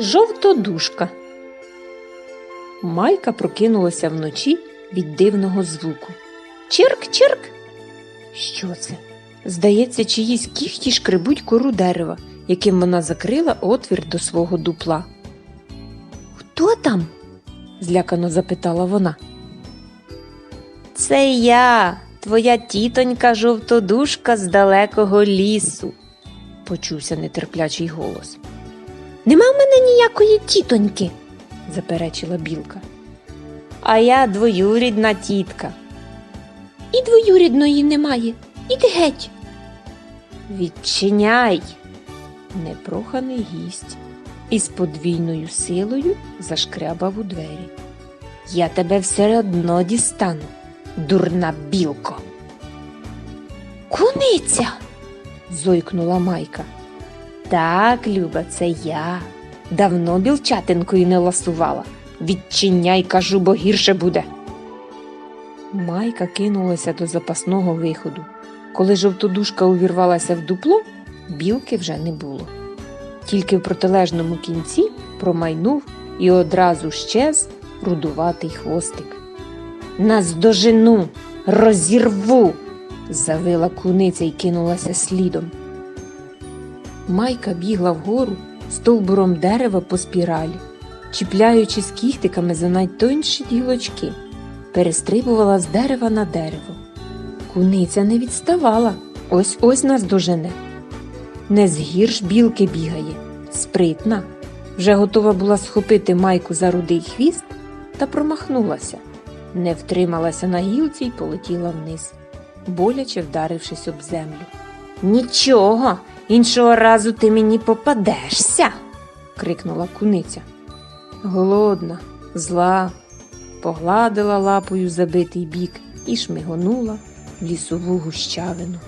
Жовтодушка. Майка прокинулася вночі від дивного звуку. Чирк, чирк. Що це? Здається, чиїсь кіхті шкребуть кору дерева, яким вона закрила отвір до свого дупла. Хто там? злякано запитала вона. Це я, твоя тітонька жовтодушка з далекого лісу, почувся нетерплячий голос. Нема в мене ніякої тітоньки, заперечила білка. А я двоюрідна тітка. І двоюрідної немає. Іди геть. Відчиняй. Непроханий гість із подвійною силою зашкрябав у двері. Я тебе все одно дістану, дурна білко. Куниця. зойкнула Майка. Так, Люба, це я. Давно білчатинкою не ласувала. Відчиняй, кажу, бо гірше буде. Майка кинулася до запасного виходу. Коли жовтодушка увірвалася в дупло, білки вже не було. Тільки в протилежному кінці промайнув і одразу щез рудуватий хвостик. Наздожену, розірву. завила куниця і кинулася слідом. Майка бігла вгору стовбуром дерева по спіралі, чіпляючись кіхтиками за найтонші гілочки, перестрибувала з дерева на дерево. Куниця не відставала, ось ось нас дожене. Не згірш білки бігає, спритна, вже готова була схопити майку за рудий хвіст та промахнулася, не втрималася на гілці й полетіла вниз, боляче вдарившись об землю. Нічого, іншого разу ти мені попадешся, крикнула куниця. Голодна, зла, погладила лапою забитий бік і шмигонула в лісову гущавину.